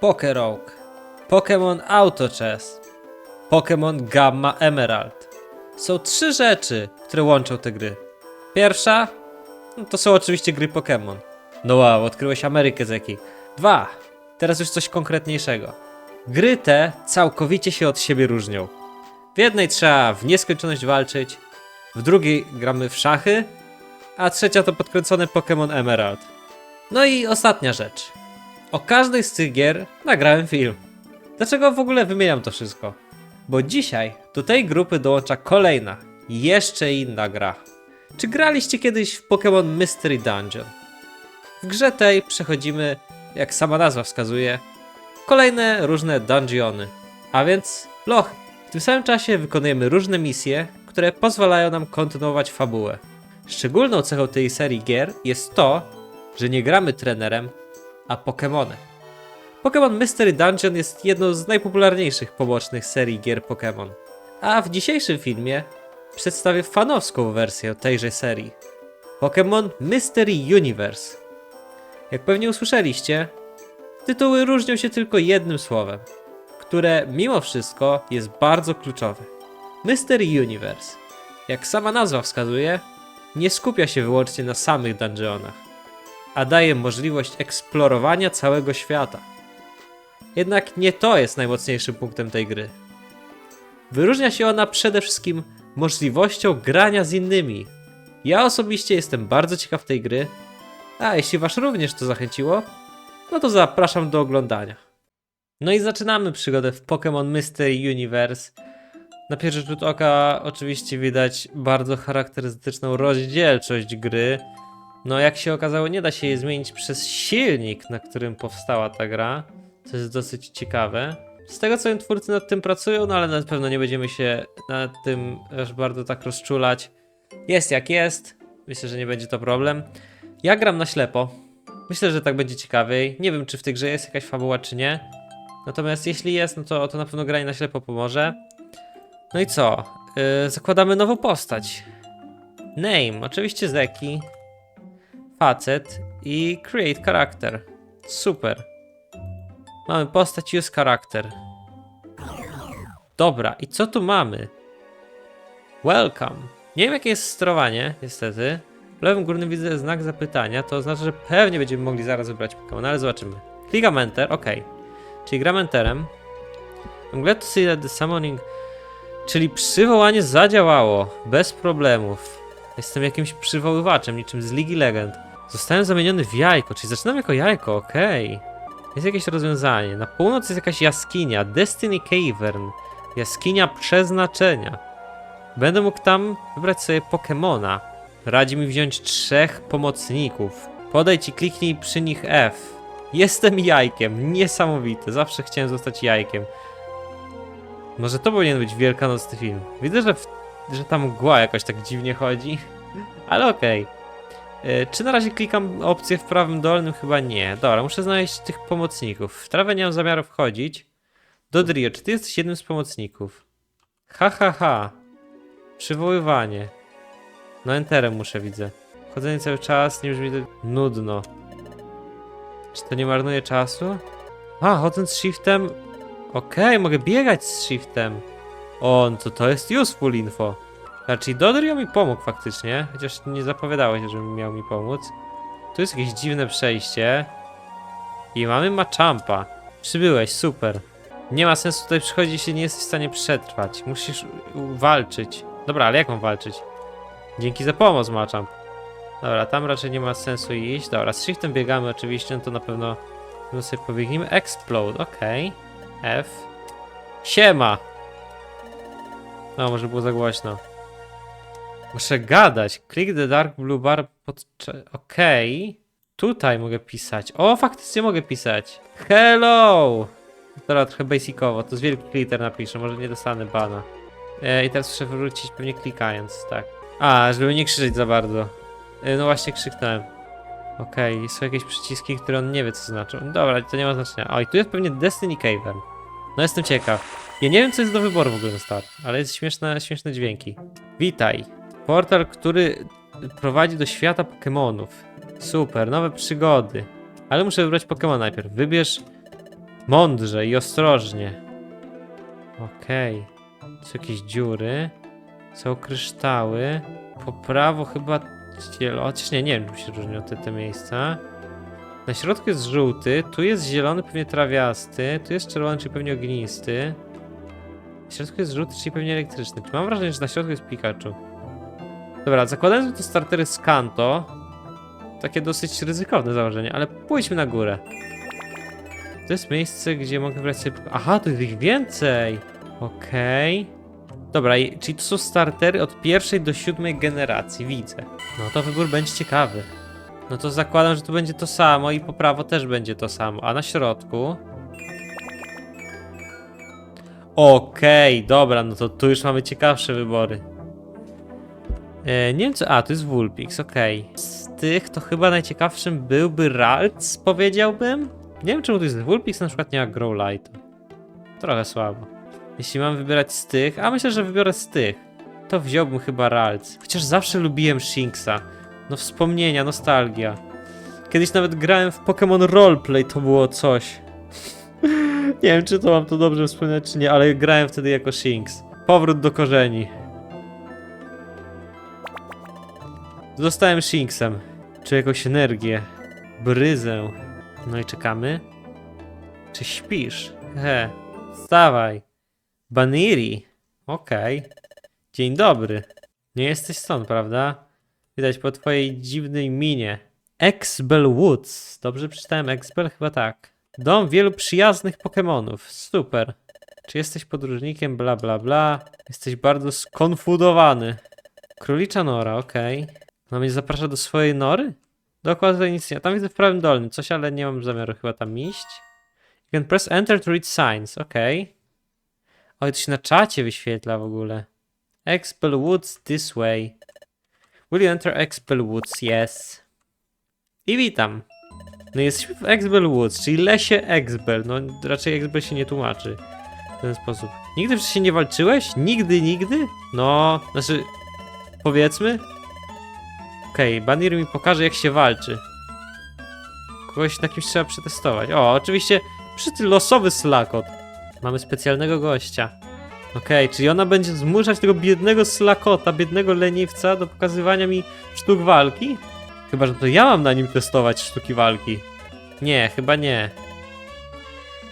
Pokerogue, Pokémon Auto Chess, Pokémon Gamma Emerald. Są trzy rzeczy, które łączą te gry. Pierwsza no to są oczywiście gry Pokémon. No wow, odkryłeś Amerykę Zeki. Dwa, teraz już coś konkretniejszego. Gry te całkowicie się od siebie różnią. W jednej trzeba w nieskończoność walczyć, w drugiej gramy w szachy, a trzecia to podkręcony Pokémon Emerald. No i ostatnia rzecz. O każdej z tych gier nagrałem film. Dlaczego w ogóle wymieniam to wszystko? Bo dzisiaj do tej grupy dołącza kolejna, jeszcze inna gra. Czy graliście kiedyś w Pokémon Mystery Dungeon? W grze tej przechodzimy, jak sama nazwa wskazuje, kolejne różne dungeony, a więc lochy. W tym samym czasie wykonujemy różne misje, które pozwalają nam kontynuować fabułę. Szczególną cechą tej serii gier jest to, że nie gramy trenerem, a Pokémonem. Pokémon Mystery Dungeon jest jedną z najpopularniejszych pobocznych serii gier Pokémon. A w dzisiejszym filmie przedstawię fanowską wersję tejże serii. Pokémon Mystery Universe. Jak pewnie usłyszeliście, tytuły różnią się tylko jednym słowem, które mimo wszystko jest bardzo kluczowe. Mystery Universe, jak sama nazwa wskazuje, nie skupia się wyłącznie na samych dungeonach, a daje możliwość eksplorowania całego świata. Jednak nie to jest najmocniejszym punktem tej gry. Wyróżnia się ona przede wszystkim możliwością grania z innymi. Ja osobiście jestem bardzo ciekaw tej gry, a jeśli Was również to zachęciło, no to zapraszam do oglądania. No i zaczynamy przygodę w Pokémon Mystery Universe. Na pierwszy rzut oka oczywiście widać bardzo charakterystyczną rozdzielczość gry. No jak się okazało nie da się jej zmienić przez silnik, na którym powstała ta gra, co jest dosyć ciekawe. Z tego co wiem twórcy nad tym pracują, no ale na pewno nie będziemy się nad tym aż bardzo tak rozczulać. Jest jak jest, myślę, że nie będzie to problem. Ja gram na ślepo. Myślę, że tak będzie ciekawiej. Nie wiem, czy w tej grze jest jakaś fabuła, czy nie. Natomiast jeśli jest, no to, to na pewno granie na ślepo pomoże. No i co? Yy, zakładamy nową postać. Name, oczywiście Zeki. Facet i create character. Super. Mamy postać use character. Dobra, i co tu mamy? Welcome. Nie wiem jakie jest sterowanie, niestety. W lewym górnym widzę znak zapytania, to oznacza, że pewnie będziemy mogli zaraz wybrać Pokémon, ale zobaczymy. Klikam Enter, ok. Czyli gram Enterem. I'm glad to see that the summoning... Czyli przywołanie zadziałało, bez problemów. Jestem jakimś przywoływaczem, niczym z Ligi Legend. Zostałem zamieniony w jajko, czyli zaczynam jako jajko, okej. Jest jakieś rozwiązanie. Na północ jest jakaś jaskinia, Destiny Cavern. Jaskinia przeznaczenia. Będę mógł tam wybrać sobie Pokemona. Radzi mi wziąć trzech pomocników. Podejdź i kliknij przy nich F. Jestem jajkiem, niesamowite. Zawsze chciałem zostać jajkiem. Może to powinien być wielkanocny film. Widzę, że, w, że tam mgła jakoś tak dziwnie chodzi. Ale okej. E, Czy na razie klikam opcję w prawym dolnym? Chyba nie. Dobra, muszę znaleźć tych pomocników. W trawę nie mam zamiaru wchodzić. Dodrio, czy ty jesteś jednym z pomocników? Ha, ha, ha. Przywoływanie. No enterem muszę, widzę. Chodzenie cały czas, nie brzmi to nudno. Czy to nie marnuje czasu? A, chodząc shiftem... Okej, mogę biegać z shiftem. O, no to to jest useful info. Znaczy, Dodrio mi pomógł faktycznie, chociaż nie zapowiadało się, żeby miał mi pomóc. Tu jest jakieś dziwne przejście. I mamy Machampa. Przybyłeś, super. Nie ma sensu tutaj przychodzić, jeśli nie jesteś w stanie przetrwać. Musisz walczyć. Dobra, ale jak mam walczyć? Dzięki za pomoc, Machamp. Dobra, tam raczej nie ma sensu iść. Dobra, z shiftem biegamy oczywiście, no to na pewno no sobie pobiegnijmy. Explode, okej. F. Siema! No, może było za głośno. Muszę gadać. Click the dark blue bar pod... Okej. Tutaj mogę pisać. O, faktycznie mogę pisać. Hello! Dobra, trochę basicowo. To z wielkich liter napiszę, może nie dostanę bana. E, I teraz muszę wrócić pewnie klikając, tak. A, żeby nie krzyczeć za bardzo. E, no właśnie krzyknąłem. Okej, są jakieś przyciski, które on nie wie co znaczą. Dobra, to nie ma znaczenia. O, i tu jest pewnie Destiny Cavern. No jestem ciekaw. Ja nie wiem co jest do wyboru w ogóle na start, ale jest śmieszne, śmieszne dźwięki. Witaj. Portal, który prowadzi do świata Pokémonów. Super, nowe przygody. Ale muszę wybrać Pokémon najpierw. Wybierz Mądrze i ostrożnie. Okej. Są jakieś dziury. Są kryształy. Po prawo chyba zielony. Chociaż nie, nie wiem, czym się różnią te, te miejsca. Na środku jest żółty, tu jest zielony, pewnie trawiasty, tu jest czerwony, czyli pewnie ognisty. Na środku jest żółty, czyli pewnie elektryczny. Czy mam wrażenie, że na środku jest Pikachu? Dobra, zakładając, że to startery z Kanto, takie dosyć ryzykowne założenie, ale pójdźmy na górę. To jest miejsce, gdzie mogę wybrać sobie... Aha, tu jest ich więcej! Okej. Dobra, i- czyli to są startery od pierwszej do siódmej generacji, widzę. No to wybór będzie ciekawy. No to zakładam, że tu będzie to samo i po prawo też będzie to samo, a na środku... Okej, dobra, no to tu już mamy ciekawsze wybory. E, nie wiem co... A, to jest Vulpix, okej. Z tych to chyba najciekawszym byłby Ralts, powiedziałbym. Nie wiem czemu to jest Vulpix, na przykład nie ma Growlite. Trochę słabo. Jeśli mam wybierać z tych, a myślę, że wybiorę z tych, to wziąłbym chyba Ralts. Chociaż zawsze lubiłem Shinxa. No wspomnienia, nostalgia. Kiedyś nawet grałem w Pokémon Roleplay, to było coś. nie wiem, czy to mam to dobrze wspominać, czy nie, ale grałem wtedy jako Shinx. Powrót do korzeni. Zostałem Shinxem. Czy jakąś energię. Bryzę. No i czekamy. Czy śpisz? He. Wstawaj. Baniri. Okej. Dzień dobry. Nie jesteś stąd, prawda? Widać po twojej dziwnej minie. Exbel Woods. Dobrze przeczytałem Exbel? Chyba tak. Dom wielu przyjaznych Pokémonów. Super. Czy jesteś podróżnikiem? Bla bla bla. Jesteś bardzo skonfudowany. Królicza nora, okej. Ona mnie zaprasza do swojej nory? Tutaj nic nie. Tam widzę w prawym dolnym coś, ale nie mam zamiaru chyba tam iść. You can press enter to read signs, okej. Oj, to się na czacie wyświetla w ogóle. Expel Woods this way. Will you enter Expel Woods? Yes. I witam. No jesteśmy w Expel Woods, czyli lesie Expel. No raczej Expel się nie tłumaczy w ten sposób. Nigdy wcześniej nie walczyłeś? Nigdy, nigdy? No, znaczy, powiedzmy. Okej, okay, Banir mi pokaże jak się walczy. Kogoś na kimś trzeba przetestować. O, oczywiście przy losowy slakot. Mamy specjalnego gościa. Okej, czyli ona będzie zmuszać tego biednego slakota, biednego leniwca do pokazywania mi sztuk walki? Chyba, że to ja mam na nim testować sztuki walki. Nie, chyba nie.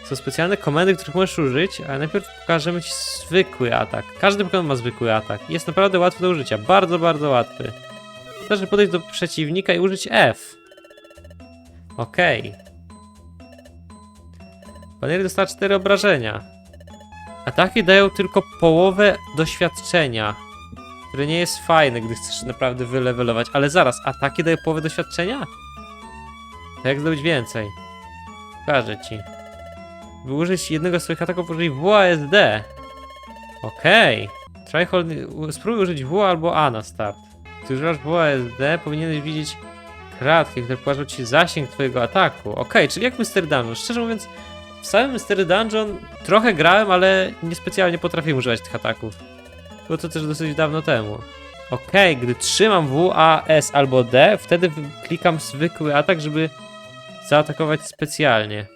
Są specjalne komendy, których możesz użyć, ale najpierw pokażemy ci zwykły atak. Każdy Pokémon ma zwykły atak. Jest naprawdę łatwy do użycia. Bardzo, bardzo łatwy. Wystarczy podejść do przeciwnika i użyć F. Okej. Banery dostała 4 obrażenia. Ataki dają tylko połowę doświadczenia. Które nie jest fajne, gdy chcesz naprawdę wylewelować. Ale zaraz, ataki dają połowę doświadczenia? To jak zdobyć więcej? Pokażę ci. By użyć jednego z swoich ataków, użyj WASD. Okej. Okay. Tryhold... Spróbuj użyć W albo A na start. Gdy używasz WASD, powinieneś widzieć kratki, które pokażą ci zasięg twojego ataku. Okej, okay, czyli jak Mystery Dungeon. Szczerze mówiąc, w samym Mystery Dungeon trochę grałem, ale niespecjalnie potrafiłem używać tych ataków. Było to też dosyć dawno temu. Okej, okay, gdy trzymam W, A, S albo D, wtedy klikam zwykły atak, żeby zaatakować specjalnie.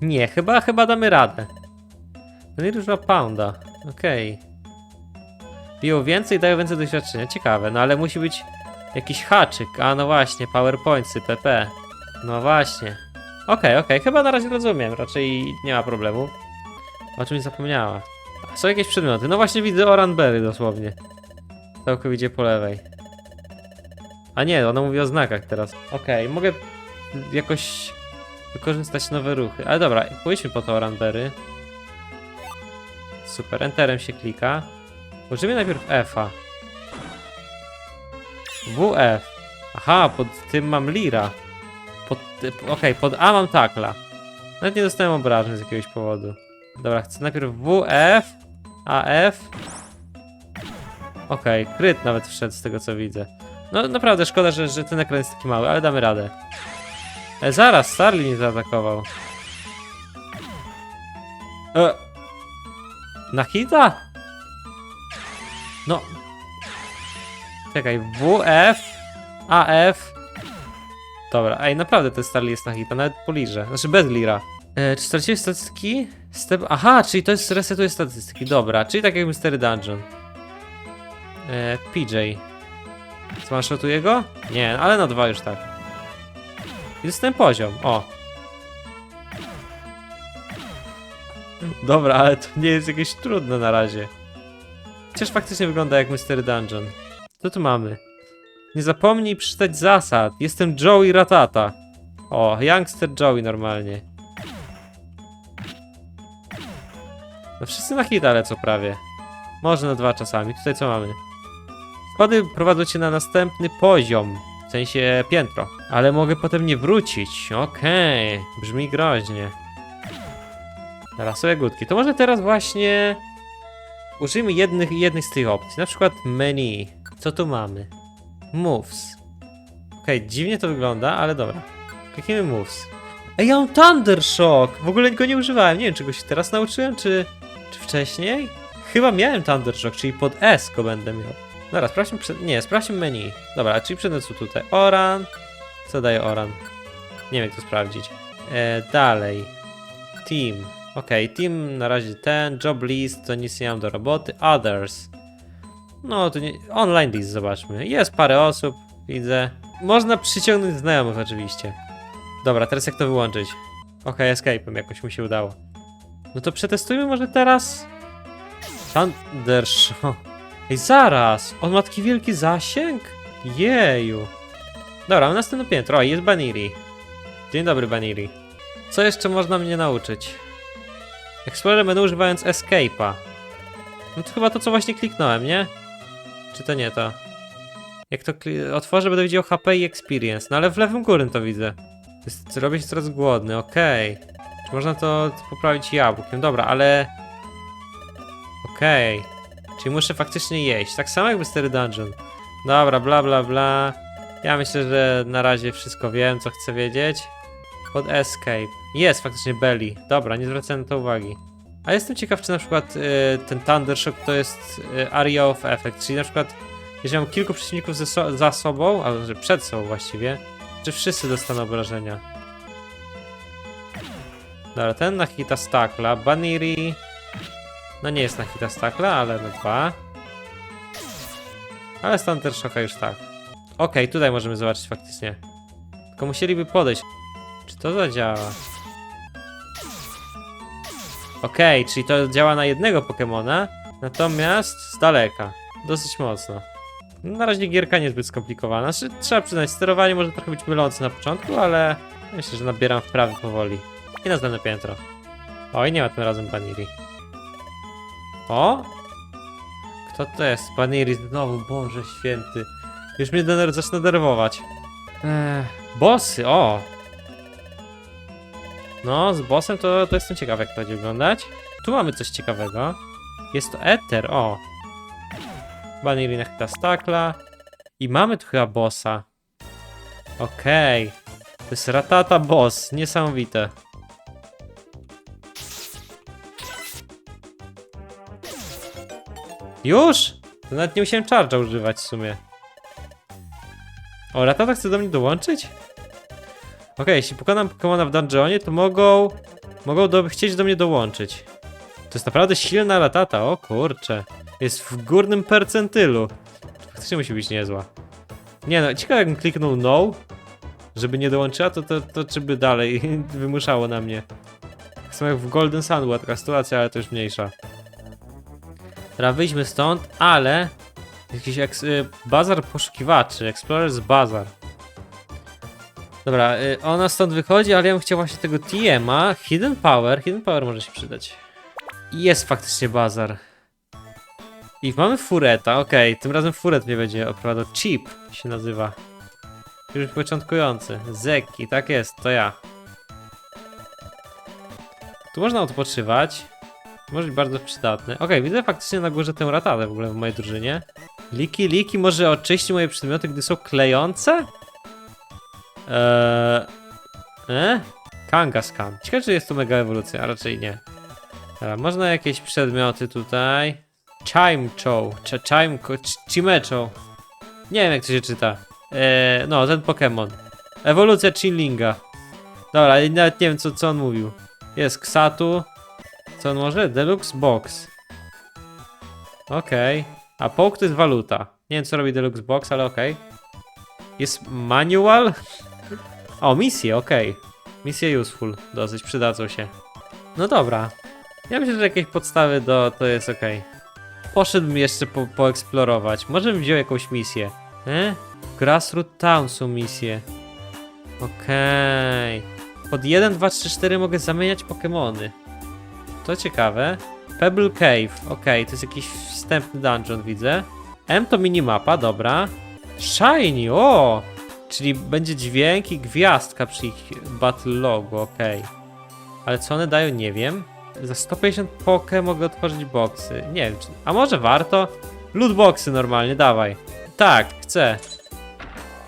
Nie, chyba, chyba damy radę. No i używa pounda. Okej. Okay. Biją więcej, dają więcej doświadczenia. Ciekawe, no ale musi być jakiś haczyk. A no właśnie, powerpointsy, PP. No właśnie. Okej, okay, okej, okay. chyba na razie rozumiem. Raczej nie ma problemu. O czymś zapomniała. A są jakieś przedmioty. No właśnie widzę Oranberry dosłownie. Całkowicie po lewej. A nie, ona mówi o znakach teraz. Okej, okay, mogę jakoś wykorzystać nowe ruchy. Ale dobra, pójdźmy po to Oranberry. Super, enterem się klika. Użyjmy najpierw F-a. WF. Aha, pod tym mam Lira. Pod, Okej, okay, pod A mam Takla. Nawet nie dostałem obrażeń z jakiegoś powodu. Dobra, chcę najpierw WF, AF. Okej, okay, kryt nawet wszedł z tego co widzę. No naprawdę szkoda, że, że ten ekran jest taki mały, ale damy radę. E, zaraz, Starly mnie zaatakował. E. Na hita? No. Czekaj, WF, AF. Dobra, ej, naprawdę ten Starly jest na hita, nawet po lirze. Znaczy bez lira. E, czy straciłeś statystyki? Step... Aha, czyli to jest resetuje statystyki. Dobra, czyli tak jak Mystery Dungeon. E, PJ. Zwanshotuję go? Nie, ale na dwa już tak. I dostałem poziom. O. Dobra, ale to nie jest jakieś trudne na razie. Chociaż faktycznie wygląda jak Mystery Dungeon. Co tu mamy? Nie zapomnij przeczytać zasad. Jestem Joey Ratata. O, Youngster Joey normalnie. No wszyscy na hita lecą prawie. Może na dwa czasami. Tutaj co mamy? Schody prowadzą cię na następny poziom. W sensie piętro. Ale mogę potem nie wrócić. Okej. Brzmi groźnie. Są jagódki. To może teraz właśnie... Użyjmy jednych, jednych z tych opcji. Na przykład menu. Co tu mamy? Moves. Okej, dziwnie to wygląda, ale dobra. Kliknijmy moves. Ej, ja mam Thunder Shock! W ogóle go nie używałem. Nie wiem, czy go się teraz nauczyłem, czy, czy wcześniej? Chyba miałem Thunder Shock, czyli pod S go będę miał. Dobra, sprawdźmy przed... Nie, sprawdźmy menu. Dobra, czyli przedmiot są tutaj. Oran. Co daje Oran? Nie wiem, jak to sprawdzić. E, dalej. Team. Okej, team na razie ten. Job list, to nic nie mam do roboty. Others. No, to nie... Online list, zobaczmy. Jest parę osób, widzę. Można przyciągnąć znajomych oczywiście. Dobra, teraz jak to wyłączyć? Okej, escape'em jakoś mi się udało. No to przetestujmy może teraz... Thundershock. Ej, zaraz! On ma taki wielki zasięg? Jeju. Dobra, następne piętro. O, jest Baniri. Dzień dobry, Baniri. Co jeszcze można mnie nauczyć? Explorer menu używając Escape'a. No to chyba to, co właśnie kliknąłem, nie? Czy to nie to? Jak to otworzę, będę widział HP i Experience. No ale w lewym górnym to widzę. Jest, robię się coraz głodny, okej. Czy można to poprawić jabłkiem? Dobra, ale... Okej. Czyli muszę faktycznie jeść. Tak samo jak Mystery Dungeon. Dobra, bla bla bla. Ja myślę, że na razie wszystko wiem, co chcę wiedzieć. Pod Escape. Jest faktycznie Belly. Dobra, nie zwracałem na to uwagi. A jestem ciekaw, czy na przykład y, ten Thundershock to jest y, Area of Effect, czyli na przykład jeżeli mam kilku przeciwników ze so za sobą, albo że przed sobą właściwie, czy wszyscy dostaną obrażenia? Dobra, ten na hita stakla, Baniri... No nie jest na hita stakla, ale na dwa. Ale z Thundershocka już tak. Okej, tutaj możemy zobaczyć faktycznie. Tylko musieliby podejść. Czy to zadziała? Okej, czyli to działa na jednego Pokemona, natomiast z daleka. Dosyć mocno. Na razie gierka niezbyt skomplikowana. Znaczy, trzeba przyznać, sterowanie może trochę być mylące na początku, ale myślę, że nabieram wprawy powoli. I następne piętro. Oj, nie ma tym razem Baniri. O! Kto to jest? Baniri znowu, Boże święty. Już mnie dener zaczyna denerwować. Eee, bossy, o! No, z bossem to, to jestem ciekaw, jak to będzie wyglądać. Tu mamy coś ciekawego. Jest to Ether, o! Baniri na chyta stakla. I mamy tu chyba bossa. Okej. To jest Ratata boss. Niesamowite. Już? To nawet nie musiałem charge'a używać w sumie. O, Ratata chce do mnie dołączyć? Okej, jeśli pokonam Pokemona w dungeonie, to mogą... Mogą do, chcieć do mnie dołączyć. To jest naprawdę silna Ratata, o kurcze. Jest w górnym percentylu. Faktycznie musi być niezła. Nie no, ciekawe jakbym kliknął no, żeby nie dołączyła, to, to, to czy by dalej wymuszało na mnie. Tak samo jak w Golden Sun była taka sytuacja, ale to już mniejsza. Teraz wyjdźmy stąd, ale... Jakiś eks, y, bazar poszukiwaczy, Explorers Bazar. Dobra, y, ona stąd wychodzi, ale ja bym chciał właśnie tego TM-a. Hidden Power, Hidden Power może się przydać. Jest faktycznie bazar. I mamy fureta, okej, tym razem furet mnie będzie oprowadzał. Chip się nazywa. Już początkujący. Zeki, tak jest, to ja. Tu można odpoczywać. Może być bardzo przydatne. Okej, widzę faktycznie na górze tę ratatę w ogóle w mojej drużynie. Liki, liki może oczyści moje przedmioty, gdy są klejące? Eee... E? Kangaskhan. Ciekawe, czy jest to mega ewolucja, a raczej nie. Dobra, można jakieś przedmioty tutaj. Chimcho, Ch Chimecho. Nie wiem jak to się czyta. Eee, no, ten Pokémon. Ewolucja Chillinga. Dobra, nawet nie wiem co, co on mówił. Jest Ksatu. Co on może? Deluxe Box. Okej. A poke to jest waluta. Nie wiem co robi Deluxe Box, ale okej. Jest manual? O, misje, okej. Misje useful. Dosyć przydadzą się. No dobra. Ja myślę, że jakieś podstawy do to jest okej. Poszedłbym jeszcze po, poeksplorować. Może bym wziął jakąś misję. E? Grassroot Town są misje. Okej. Pod 1, 2, 3, 4 mogę zamieniać Pokemony. To ciekawe. Pebble Cave. Okej, to jest jakiś wstępny dungeon, widzę. M to minimapa, dobra. Shiny, o! Czyli będzie dźwięk i gwiazdka przy ich battle logu, okej. Ale co one dają, nie wiem. Za 150 poke mogę otworzyć boxy. Nie wiem, czy... A może warto? Loot boxy normalnie, dawaj. Tak, chcę.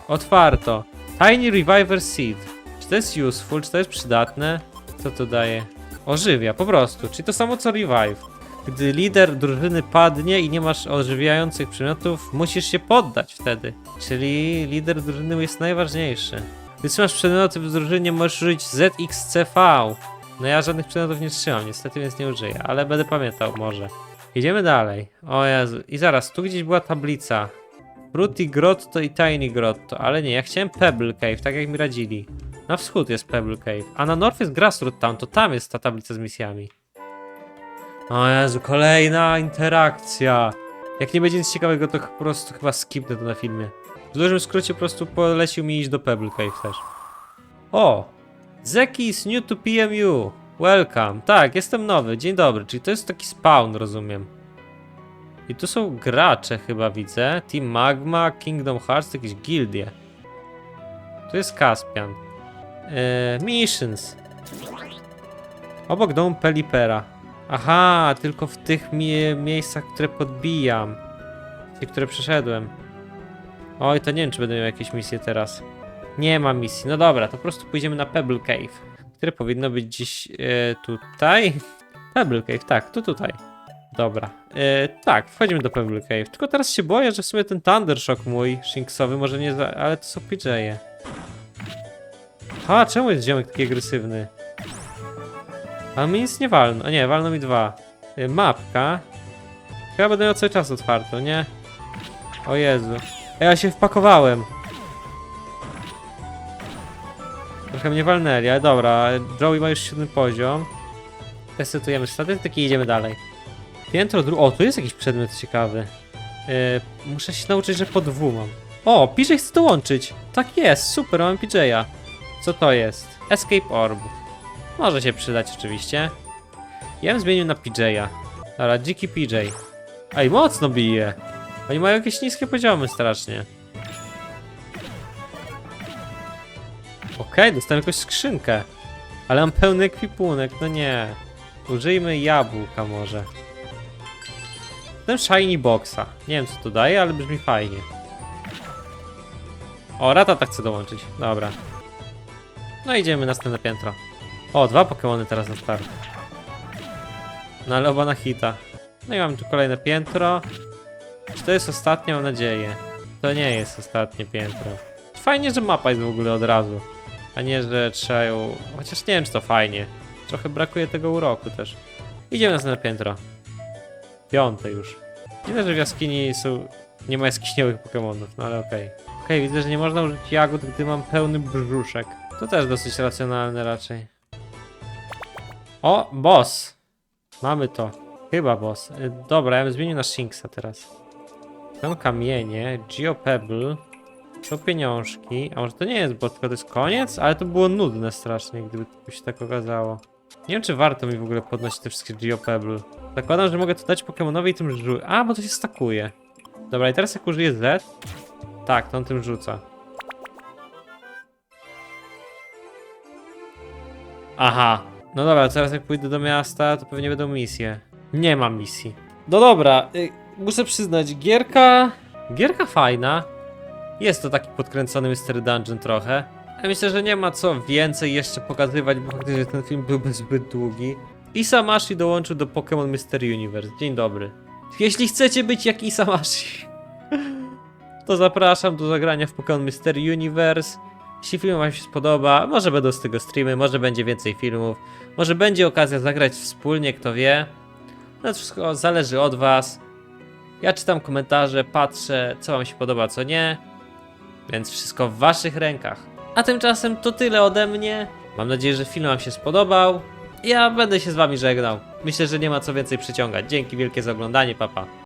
Otwarto. Tiny Reviver Seed. Czy to jest useful, czy to jest przydatne? Co to daje? Ożywia, po prostu. Czyli to samo co Revive. Gdy lider drużyny padnie i nie masz ożywiających przedmiotów, musisz się poddać wtedy. Czyli lider drużyny jest najważniejszy. Gdy trzymasz przedmioty w drużynie, możesz użyć ZXCV. No ja żadnych przedmiotów nie trzymam, niestety, więc nie użyję, ale będę pamiętał może. Idziemy dalej. O Jezu. I zaraz, tu gdzieś była tablica. Fruity Grotto i Tiny Grotto, ale nie, ja chciałem Pebble Cave, tak jak mi radzili. Na wschód jest Pebble Cave, a na north jest Grassroot Town, to tam jest ta tablica z misjami. O Jezu, kolejna interakcja. Jak nie będzie nic ciekawego, to po prostu chyba skipnę to na filmie. W dużym skrócie po prostu polecił mi iść do Pebble Cave też. O! Zeki is new to PMU. Welcome. Tak, jestem nowy. Dzień dobry. Czyli to jest taki spawn, rozumiem. I tu są gracze chyba widzę. Team Magma, Kingdom Hearts, jakieś gildie. Tu jest Caspian. Eee, missions. Obok domu Pelipera. Aha, tylko w tych mie miejscach, które podbijam. Te, które przeszedłem. Oj, to nie wiem, czy będę miał jakieś misje teraz. Nie ma misji. No dobra, to po prostu pójdziemy na Pebble Cave, które powinno być dziś e, tutaj. Pebble Cave, tak, to tutaj. Dobra, e, tak, wchodzimy do Pebble Cave. Tylko teraz się boję, że w sumie ten Thundershock mój, Shinksowy, może nie ale to są PJ-e. A, czemu jest ziomek taki agresywny? A mi nic nie walno. A nie, walno mi dwa. Y, Mapka. Chyba będę miał cały czas otwartą, nie? O Jezu. Ja się wpakowałem. Trochę mnie walnęli, ale dobra. Joey ma już siódmy poziom. Resetujemy statystyki i idziemy dalej. Piętro dru... O, tu jest jakiś przedmiot ciekawy. Yy, muszę się nauczyć, że po dwu mam. O, PJ chce dołączyć. Tak jest, super, mam PJ'a. Co to jest? Escape Orb. Może się przydać oczywiście. Ja bym zmienił na PJ'a. Dobra, dziki PJ. Ej, mocno bije. Oni mają jakieś niskie poziomy strasznie. Okej, dostałem jakąś skrzynkę. Ale mam pełny ekwipunek, no nie. Użyjmy jabłka może. Ten shiny boxa. Nie wiem co to daje, ale brzmi fajnie. O, Ratata chce dołączyć. Dobra. No idziemy na następne piętro. O, dwa Pokémony teraz na start. No ale oba na hita. No i mamy tu kolejne piętro. Czy to jest ostatnie? Mam nadzieję. To nie jest ostatnie piętro. Fajnie, że mapa jest w ogóle od razu. A nie, że trzeba ją... Chociaż nie wiem, czy to fajnie. Trochę brakuje tego uroku też. Idziemy na następne piętro. Piąte już. Widzę, że w jaskini są... Nie ma jaskiniowych Pokémonów, no ale okej. Okej, widzę, że nie można użyć jagód, gdy mam pełny brzuszek. To też dosyć racjonalne raczej. O, boss! Mamy to. Chyba boss. Y, Dobra, ja bym zmienił na Shinksa teraz. Są kamienie, Geopebble, są pieniążki. A może to nie jest boss, tylko to jest koniec? Ale to było nudne strasznie, gdyby to się tak okazało. Nie wiem, czy warto mi w ogóle podnosić te wszystkie Geopebble. Zakładam, że mogę to dać Pokemonowi i tym rzucić. A, bo to się stakuje. Dobra, i teraz jak użyję Z... Tak, to on tym rzuca. Aha. No dobra, teraz jak pójdę do miasta, to pewnie będą misje. Nie mam misji. No dobra, y, muszę przyznać, gierka... Gierka fajna. Jest to taki podkręcony Mystery Dungeon trochę. Ja myślę, że nie ma co więcej jeszcze pokazywać, bo faktycznie ten film byłby zbyt długi. Isamashi dołączył do Pokémon Mystery Universe. Dzień dobry. Jeśli chcecie być jak Isamashi, to zapraszam do zagrania w Pokémon Mystery Universe. Jeśli film wam się spodoba, może będą z tego streamy, może będzie więcej filmów, może będzie okazja zagrać wspólnie, kto wie. No to wszystko zależy od was. Ja czytam komentarze, patrzę, co wam się podoba, co nie. Więc wszystko w waszych rękach. A tymczasem to tyle ode mnie. Mam nadzieję, że film wam się spodobał. Ja będę się z wami żegnał. Myślę, że nie ma co więcej przyciągać. Dzięki wielkie za oglądanie, papa.